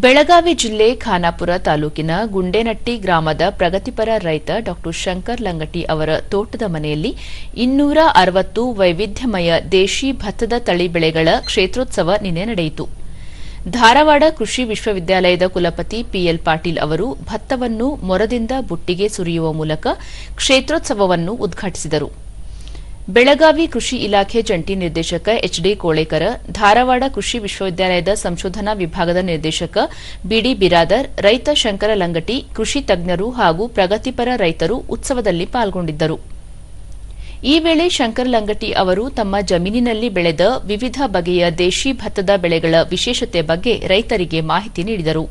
ಬೆಳಗಾವಿ ಜಿಲ್ಲೆ ಖಾನಾಪುರ ತಾಲೂಕಿನ ಗುಂಡೇನಟ್ಟಿ ಗ್ರಾಮದ ಪ್ರಗತಿಪರ ರೈತ ಡಾ ಶಂಕರ್ ಲಂಗಟಿ ಅವರ ತೋಟದ ಮನೆಯಲ್ಲಿ ಇನ್ನೂರ ಅರವತ್ತು ವೈವಿಧ್ಯಮಯ ದೇಶಿ ಭತ್ತದ ತಳಿ ಬೆಳೆಗಳ ಕ್ಷೇತ್ರೋತ್ಸವ ನಿನ್ನೆ ನಡೆಯಿತು. ಧಾರವಾಡ ಕೃಷಿ ವಿಶ್ವವಿದ್ಯಾಲಯದ ಕುಲಪತಿ ಪಿಎಲ್ ಪಾಟೀಲ್ ಅವರು ಭತ್ತವನ್ನು ಮೊರದಿಂದ ಬುಟ್ಟಿಗೆ ಸುರಿಯುವ ಮೂಲಕ ಕ್ಷೇತ್ರೋತ್ಸವವನ್ನು ಉದ್ಘಾಟಿಸಿದರು. ಬೆಳಗಾವಿ ಕೃಷಿ ಇಲಾಖೆ ಜಂಟಿ ನಿರ್ದೇಶಕ ಎಚ್ಡಿ ಕೋಳೇಕರ, ಧಾರವಾಡ ಕೃಷಿ ವಿಶ್ವವಿದ್ಯಾಲಯದ ಸಂಶೋಧನಾ ವಿಭಾಗದ ನಿರ್ದೇಶಕ ಬಿಡಿ ಬಿರಾದರ್, ರೈತ ಶಂಕರ ಲಂಗಟಿ, ಕೃಷಿ ತಜ್ಞರು ಹಾಗೂ ಪ್ರಗತಿಪರ ರೈತರು ಉತ್ಸವದಲ್ಲಿ ಪಾಲ್ಗೊಂಡಿದ್ದರು. ಈ ವೇಳೆ ಶಂಕರ್ ಲಂಗಟಿ ಅವರು ತಮ್ಮ ಜಮೀನಿನಲ್ಲಿ ಬೆಳೆದ ವಿವಿಧ ಬಗೆಯ ದೇಶಿ ಭತ್ತದ ಬೆಳೆಗಳ ವಿಶೇಷತೆ ಬಗ್ಗೆ ರೈತರಿಗೆ ಮಾಹಿತಿ ನೀಡಿದರು.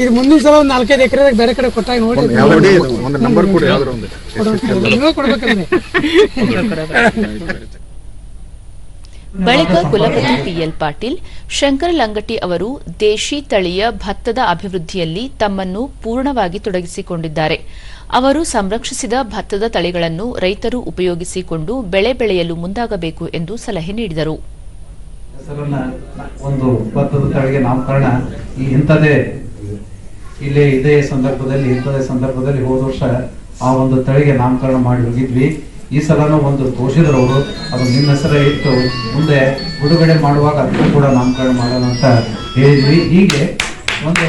ಇದು ಮುಂದಿನ ಸಲ ಒಂದು ನಾಲ್ಕೈದು ಎಕರೆ ಬೇರೆ ಕಡೆ ಕೊಟ್ಟಾಗ ನೋಡಿ. ಒಂದು ನಂಬರ್ ಕೊಡಿ ಯಾವ್ದಾರ ಒಂದು. ಬಳಿಕ ಕುಲಪತಿ ಪಿಎಲ್ ಪಾಟೀಲ್ ಶಂಕರ ಲಂಗಟಿ ಅವರು ದೇಶಿ ತಳಿಯ ಭತ್ತದ ಅಭಿವೃದ್ಧಿಯಲ್ಲಿ ತಮ್ಮನ್ನು ಪೂರ್ಣವಾಗಿ ತೊಡಗಿಸಿಕೊಂಡಿದ್ದಾರೆ. ಅವರು ಸಂರಕ್ಷಿಸಿದ ಭತ್ತದ ತಳಿಗಳನ್ನು ರೈತರು ಉಪಯೋಗಿಸಿಕೊಂಡು ಬೆಳೆ ಬೆಳೆಯಲು ಮುಂದಾಗಬೇಕು ಎಂದು ಸಲಹೆ ನೀಡಿದರು. ಹೆಸರನ್ನ ಒಂದು ಭತ್ತದ ತಳಿಗೆ ನಾಮಕರಣ. ಈ ಇಂಥದೇ ಇಲ್ಲೇ ಇದೇ ಸಂದರ್ಭದಲ್ಲಿ ಇಂಥದೇ ಸಂದರ್ಭದಲ್ಲಿ ಹೋದ ವರ್ಷ ಆ ಒಂದು ತಳಿಗೆ ನಾಮಕರಣ ಮಾಡಿ ಹೋಗಿದ್ವಿ. ಈ ಸಲನೂ ಒಂದು ತೋರಿಸಿದ್ರು ಅವರು ಅದು ನಿಮ್ಮ ಹೆಸರೇ ಇಟ್ಟು ಮುಂದೆ ಬಿಡುಗಡೆ ಮಾಡುವಾಗ ಅದನ್ನು ಕೂಡ ನಾಮಕರಣ ಮಾಡೋಣ ಅಂತ ಹೇಳಿದ್ವಿ. ಹೀಗೆ ಒಂದು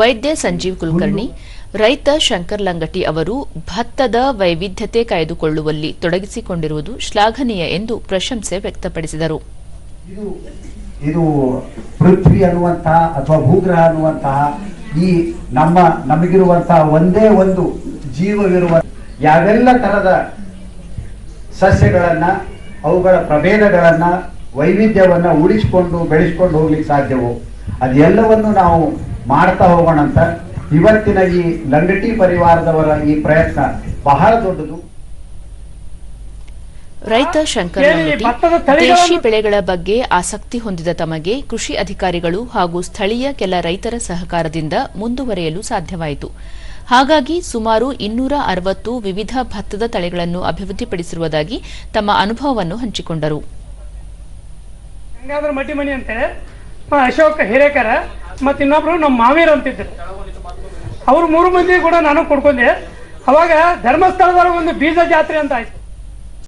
ವೈದ್ಯ ಸಂಜೀವ್ ಕುಲಕರ್ಣಿ ರೈತ ಶಂಕರ್ ಲಂಗಟಿ ಅವರು ಭತ್ತದ ವೈವಿಧ್ಯತೆ ಕಾಯ್ದುಕೊಳ್ಳುವಲ್ಲಿ ತೊಡಗಿಸಿಕೊಂಡಿರುವುದು ಶ್ಲಾಘನೀಯ ಎಂದು ಪ್ರಶಂಸೆ ವ್ಯಕ್ತಪಡಿಸಿದರು. ಇದು ಪೃಥ್ವಿ ಅನ್ನುವಂತಹ ಅಥವಾ ಭೂಗ್ರಹ ಅನ್ನುವಂತಹ ಈ ನಮ್ಮ, ನಮಗಿರುವಂತಹ ಒಂದೇ ಒಂದು ಜೀವವಿರುವ ಯಾವೆಲ್ಲ ತರದ ಸಸ್ಯಗಳನ್ನ, ಅವುಗಳ ಪ್ರಭೇದಗಳನ್ನ, ವೈವಿಧ್ಯವನ್ನ ಉಳಿಸಿಕೊಂಡು ಬೆಳೆಸ್ಕೊಂಡು ಹೋಗ್ಲಿಕ್ಕೆ ಸಾಧ್ಯವೋ, ಅದೆಲ್ಲವನ್ನು ನಾವು ಮಾಡ್ತಾ ಹೋಗೋಣ ಅಂತ ಇವತ್ತಿನ ಈ ಲಂಗಟಿ ಪರಿವಾರದವರ ಈ ಪ್ರಯತ್ನ ಬಹಳ ದೊಡ್ಡದು. ರೈತ ಶಂಕರ್ ದೇಶಿ ಬೆಳೆಗಳ ಬಗ್ಗೆ ಆಸಕ್ತಿ ಹೊಂದಿದ ತಮಗೆ ಕೃಷಿ ಅಧಿಕಾರಿಗಳು ಹಾಗೂ ಸ್ಥಳೀಯ ಕೆಲ ರೈತರ ಸಹಕಾರದಿಂದ ಮುಂದುವರೆಯಲು ಸಾಧ್ಯವಾಯಿತು. ಹಾಗಾಗಿ ಸುಮಾರು ಇನ್ನೂರ ಅರವತ್ತು ವಿವಿಧ ಭತ್ತದ ತಳಿಗಳನ್ನು ಅಭಿವೃದ್ಧಿಪಡಿಸಿರುವುದಾಗಿ ತಮ್ಮ ಅನುಭವವನ್ನು ಹಂಚಿಕೊಂಡರು. ಅಶೋಕ ಹಿರೇಕರ ಮತ್ತು ಇನ್ನೊಬ್ರು ನಮ್ಮ ಮಾವೀರ್ ಅಂತಿದ್ರು. ಅವ್ರು ಮೂರು ಮಂದಿ ಕೂಡ ನಾನು ಕೊಡ್ಕೊಂಡೆ. ಅವಾಗ ಧರ್ಮಸ್ಥಳದ ಒಂದು ಬೀಜ ಜಾತ್ರೆ ಅಂತ ಆಯ್ತು.